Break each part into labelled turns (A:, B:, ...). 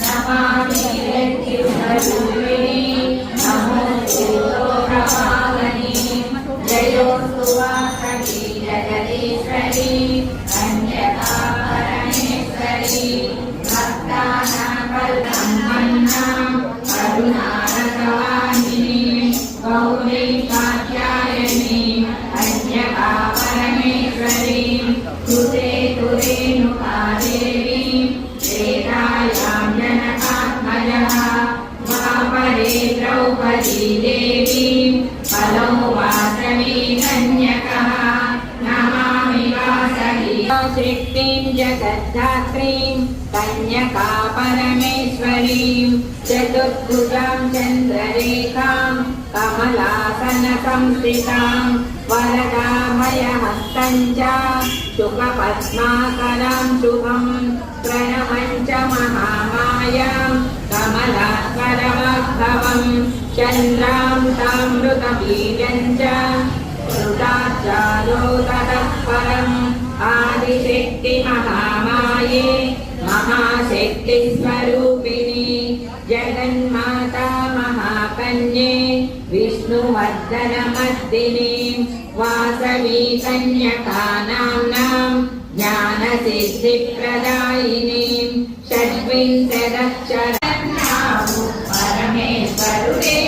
A: నమామి जगद्धात्रीं कन्यका परमेश्वरीं चतुर्भुजां चन्द्ररेखां कमलासनसंस्थितां वरदामयहस्तञ्च शुकपद्माकरां शुभं प्रणमञ्च महामायां कमलाकरवाग्भवं चन्द्रां तामृतबीजं च मृताचारोदः परम् ఆదిశక్తి మహామాయే మహాశక్తి స్వరూపిణి జగన్మాత మహాకన్యే విష్ణువర్ధన
B: మర్దిని వాసవీ కన్యకానాం జ్ఞాన సిద్ధి ప్రదాయిని షడ్వింశదక్షర పరమేశ్వరుడే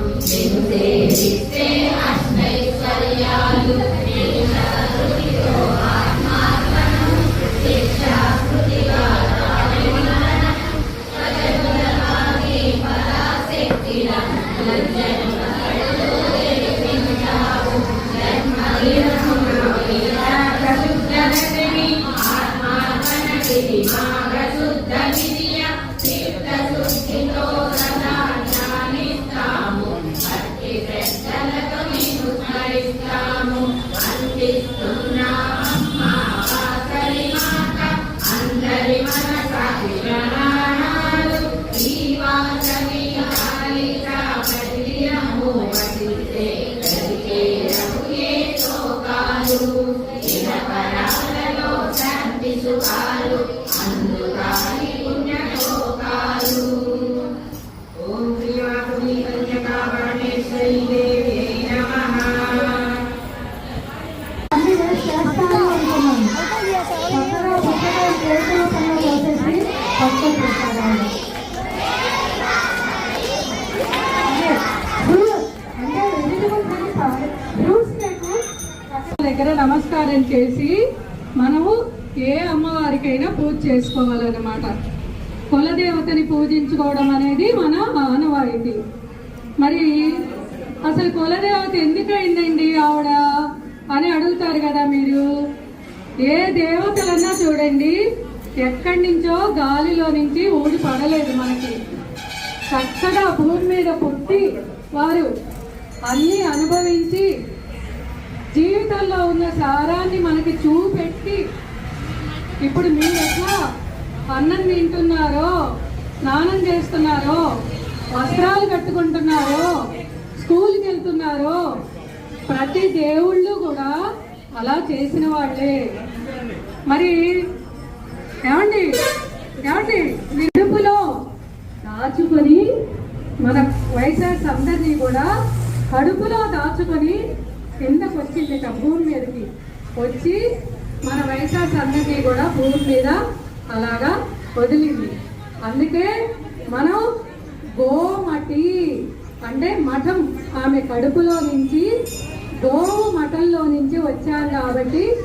B: dentro deles.
C: దగ్గర నమస్కారం చేసి మనము ఏ అమ్మవారికైనా పూజ చేసుకోవాలన్నమాట. కులదేవతని పూజించుకోవడం అనేది మన ఆనవాయితీ మరి అసలు కులదేవత ఎందుకైందండి ఆవిడ అని అడుగుతారు కదా మీరు? ఏ దేవతలన్నా చూడండి ఎక్కడి నుంచో గాలిలో నుంచి ఊడి పడలేదు మనకి. చక్కగా భూమి మీద పుట్టి వారు అన్నీ అనుభవించి జీవితంలో ఉన్న సారాన్ని మనకి చూపెట్టి ఇప్పుడు మీరు ఎట్లా అన్నం తింటున్నారో స్నానం చేస్తున్నారో వస్త్రాలు కట్టుకుంటున్నారో చేస్తున్నారో ప్రతి దేవుళ్ళు కూడా అలా చేసిన వాళ్ళే. మరి ఏమండి? ఏమండి? విడుపులో దాచుకొని మన వైశాఖ్ అందరినీ కూడా కడుపులో దాచుకొని కిందకు వచ్చింది భూమి మీదకి. వచ్చి మన వైశాఖ్ అందరినీ కూడా భూమి మీద అలాగా వదిలింది. అందుకే మనం గోమటి అంటే మఠం ఆమె కడుపులో నుంచి గోవు మఠంలో నుంచి వచ్చారు కాబట్టి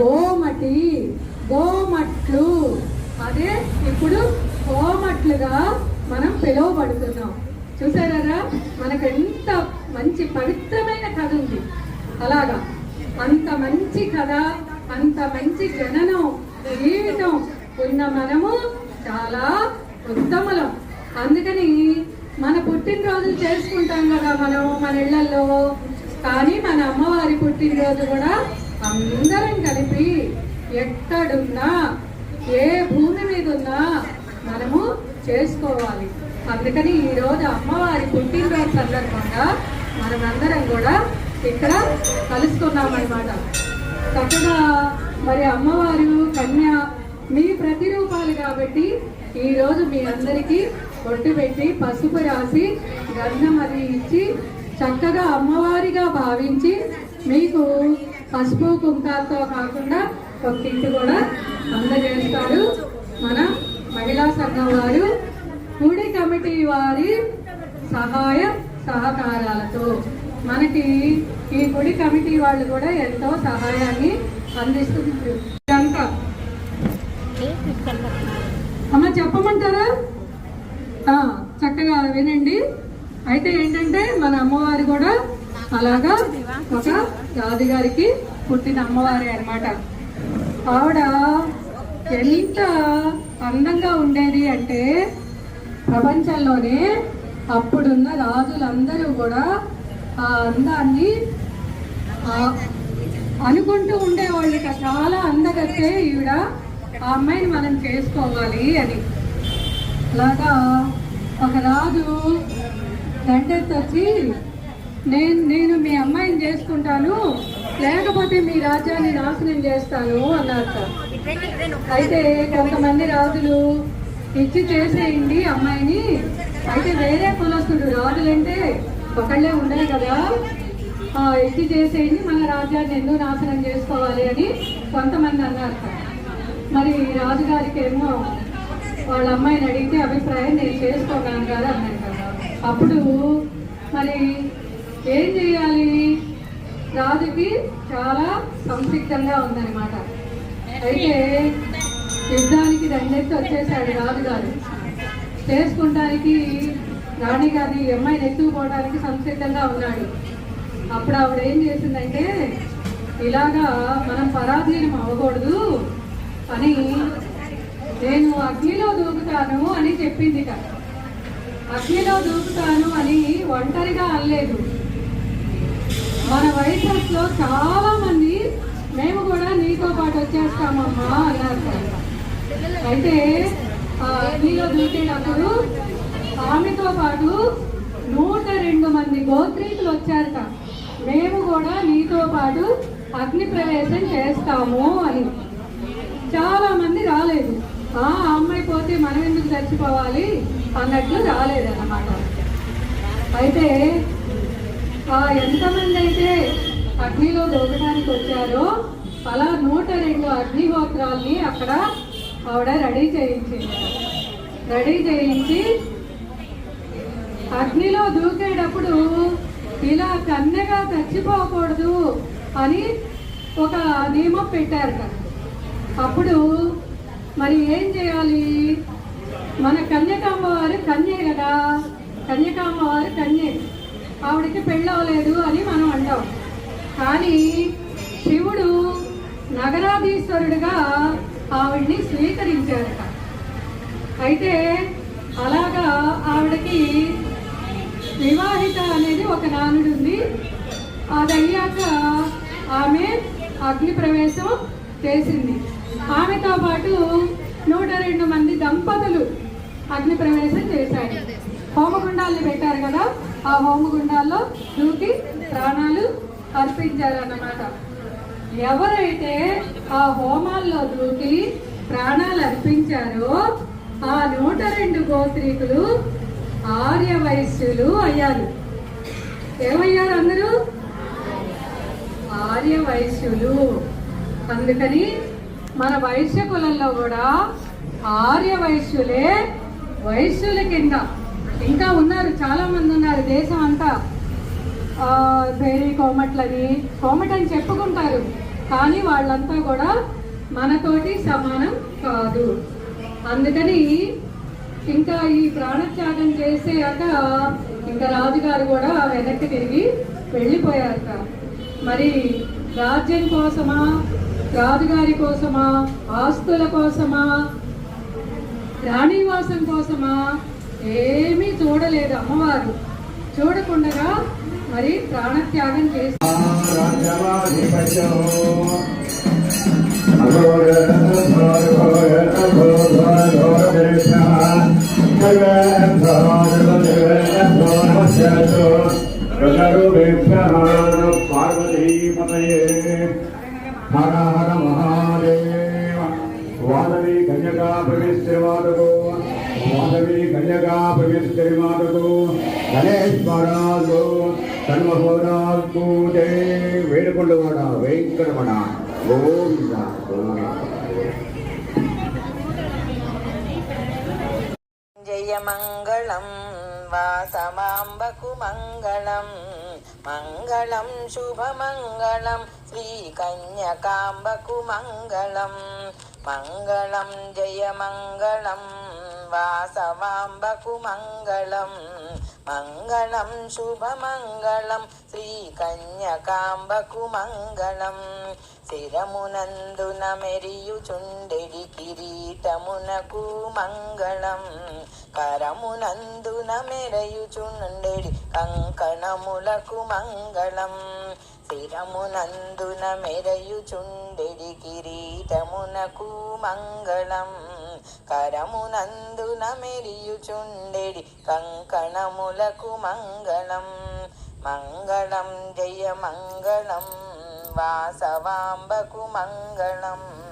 C: గోమటి గోమట్లు. అదే ఇప్పుడు గోమట్లుగా మనం పిలువబడుతున్నాం. చూసారా మనకు ఎంత మంచి పవిత్రమైన కథ ఉంది. అలాగా. అంత మంచి కథ అంత మంచి జననం జీవితం ఉన్న మనము చాలా ఉత్తమలం. అందుకని మన పుట్టినరోజులు చేసుకుంటాం కదా మనం మన ఇళ్ళలో కానీ మన అమ్మవారి పుట్టినరోజు కూడా అందరం కలిపి ఎక్కడున్నా ఏ భూమి మీద ఉన్నా మనము చేసుకోవాలి. అందుకని ఈరోజు రోజు అమ్మవారి పుట్టినరోజు సందర్భంగా మనమందరం కూడా ఇక్కడ కలుసుకున్నామన్నమాట. చక్కగా మరి అమ్మవారు కన్య మీ ప్రతిరూపాలు కాబట్టి ఈరోజు మీ అందరికీ ఒట్టు పెట్టి పసుపు రాసి గంధం అది ఇచ్చి చక్కగా అమ్మవారిగా భావించి మీకు పసుపు కుంకాలతో కాకుండా ఒక కిట్ కూడా అందజేస్తారు మన మహిళా సంఘం వారు. గుడి కమిటీ వారి సహాయ సహకారాలతో మనకి ఈ గుడి కమిటీ వాళ్ళు కూడా ఎంతో సహాయాన్ని అందిస్తున్నారు. ఇదంతా. అమ్మ చెప్పమంటారా? చక్కగా వినండి. అయితే ఏంటంటే మన అమ్మవారు కూడా అలాగా ఒక రాజుగారికి పుట్టిన అమ్మవారి అనమాట ఆవిడ ఎంత అందంగా ఉండేది అంటే ప్రపంచంలోనే అప్పుడున్న రాజులందరూ కూడా ఆ అందాన్ని అనుకుంటూ ఉండేవాళ్ళు. చాలా అందగత్తే ఈవిడ. ఆ అమ్మాయిని మనం చేసుకోవాలి అని. అలాగా ఒక రాజు దండెత్తి వచ్చి నేను నేను మీ అమ్మాయిని చేసుకుంటాను లేకపోతే మీ రాజ్యాన్ని నాశనం చేస్తాను అన్నారు అయితే కొంతమంది రాజులు ఇచ్చి చేసేయండి అమ్మాయిని. అయితే వేరే కులస్తుడు రాజులంటే ఒకళ్ళే ఉండరు కదా. ఇచ్చి చేసేయండి మన రాజ్యాన్ని ఎందుకు నాశనం చేసుకోవాలి అని కొంతమంది అన్నారు మరి రాజుగారికి ఏమో వాళ్ళ అమ్మాయిని అడిగితే అభిప్రాయం నేను చేసుకోగలను కదా అన్నాను కదా. అప్పుడు మరి ఏం చేయాలి? రాజుకి చాలా సంసిగ్ధంగా ఉందన్నమాట. అయితే యుద్ధానికి దండెత్తి వచ్చేసాడు రాజుగారు చేసుకుంటానికి రాణిగారిని ఈ అమ్మాయిని ఎత్తుకుపోవడానికి సంసిద్ధంగా ఉన్నాడు. అప్పుడు ఆవిడ ఏం చేసిందంటే ఇలాగా మనం పరాధీనం అవ్వకూడదు అని నేను అగ్నిలో దూకుతాను అని చెప్పింది అగ్నిలో దూకుతాను అని ఒంటరిగా అనలేదు. మన వైద్యులో చాలా మంది మేము కూడా నీతో పాటు వచ్చేస్తామమ్మా అన్నారు అయితే ఆ అగ్నిలో దూకేటప్పుడు ఆమెతో పాటు నూట రెండు మంది గోత్రీకులు వచ్చారట. మేము కూడా నీతో పాటు అగ్ని ప్రవేశం చేస్తాము అని. చాలా ఆ అమ్మాయి పోతే మనం ఎందుకు చచ్చిపోవాలి? అన్నట్లు రాలేదన్నమాట. అయితే ఆ ఎంతమంది అయితే అగ్నిలో దూకడానికి వచ్చారో అలా నూట రెండు అగ్నిహోత్రాల్ని అక్కడ ఆవిడ రెడీ చేయించింది. రెడీ చేయించి అగ్నిలో దూకేటప్పుడు ఇలా కన్నెగా చచ్చిపోకూడదు అని ఒక నియమం పెట్టారు అప్పుడు మరి ఏం చేయాలి? మన కన్యకాంబ కన్యే కదా. కన్యకాంబ కన్యే. ఆవిడకి పెళ్ళవలేదు అని మనం అంటాం. కానీ శివుడు నగరాధీశ్వరుడుగా ఆవిడ్ని స్వీకరించారట. అయితే అలాగా ఆవిడకి వివాహిత అనేది ఒక నానుడు ఉంది అది అయ్యాక ఆమె అగ్ని ప్రవేశం చేసింది. ఆమెతో పాటు నూట రెండు మంది దంపతులు అగ్ని ప్రవేశం చేశారు. హోమగుండాలను పెట్టారు కదా ఆ హోమగుండాల్లో దూకి ప్రాణాలు అర్పించారన్నమాట. ఎవరైతే ఆ హోమాల్లో దూకి ప్రాణాలు అర్పించారో ఆ నూట రెండు గోత్రీకులు ఆర్య వైశ్యులు అయ్యారు. ఏమయ్యారు అందరూ? ఆర్య వైశ్యులు అందుకని మన వైశ్య కులంలో కూడా ఆర్య వైశ్యులే వైశ్యుల కింద. ఇంకా ఉన్నారు చాలా మంది ఉన్నారు. దేశం అంతా ఆ, కోమట్లని కోమట్ అని చెప్పుకుంటారు. కానీ వాళ్ళంతా కూడా మనతోటి సమానం కాదు. అందుకని ఇంకా ఈ ప్రాణత్యాగం చేసేయాక ఇంకా రాజుగారు కూడా వెనక్కి తిరిగి వెళ్ళిపోయారట. మరి రాజ్యం కోసమా రాజుగారి కోసమా ఆస్తుల కోసమా రాణివాసం కోసమా ఏమీ చూడలేదు అమ్మవారు. చూడకుండా మరి ప్రాణత్యాగం చేసి
D: జయమంగళం వాసమాంబకు మంగళం మంగళం శుభమంగళం శ్రీకన్యకాంబకు మంగళం మంగళం జయమంగళం వాసవాంబకు మంగళం మంగళం శుభమంగళం శ్రీకన్యకాంబకు మంగళం. మంగళం కరమునందున మెరయుచుండెడి కంకణములకు మంగళం. స్థిరమునందున మెరయుచుండెడి కిరీటమునకు మంగళం. కరమునందున మెరియుచుండెడి కంకణములకు మంగళం. మంగళం జయ మంగళం వాసవాంబకు మంగళం.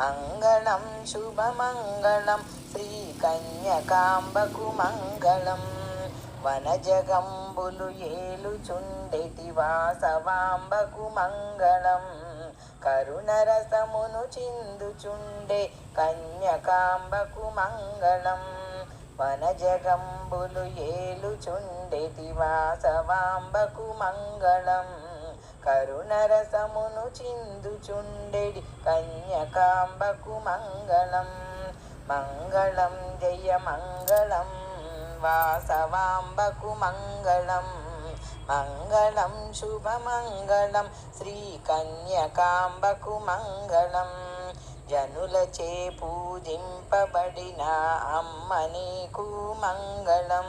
D: మంగళం శుభమంగళం శ్రీకన్యకాంబకు మంగళం వనజగంబులు ఏలుచుండెటి వాసవాంబకు మంగళం కరుణరసమును చిందుచుండే కన్యకాంబకు మంగళం వనజగంబులు ఏలుచుండెటి వాసవాంబకు మంగళం కరుణరసమును చిందుచుండెడి కన్యకాంబకు మంగళం మంగళం జయ మంగళం వాసవాంబకు మంగళం మంగళం శుభమంగళం శ్రీకన్యకాంబకు మంగళం జనులచే పూజింపబడిన అమ్మ నీకు మంగళం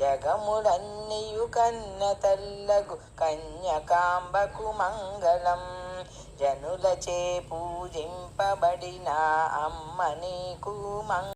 D: జగముడన్నియు కన్న తల్లగు కన్యకాంబకు మంగళం. జనులచే పూజింపబడిన అమ్మ నీకు మంగళం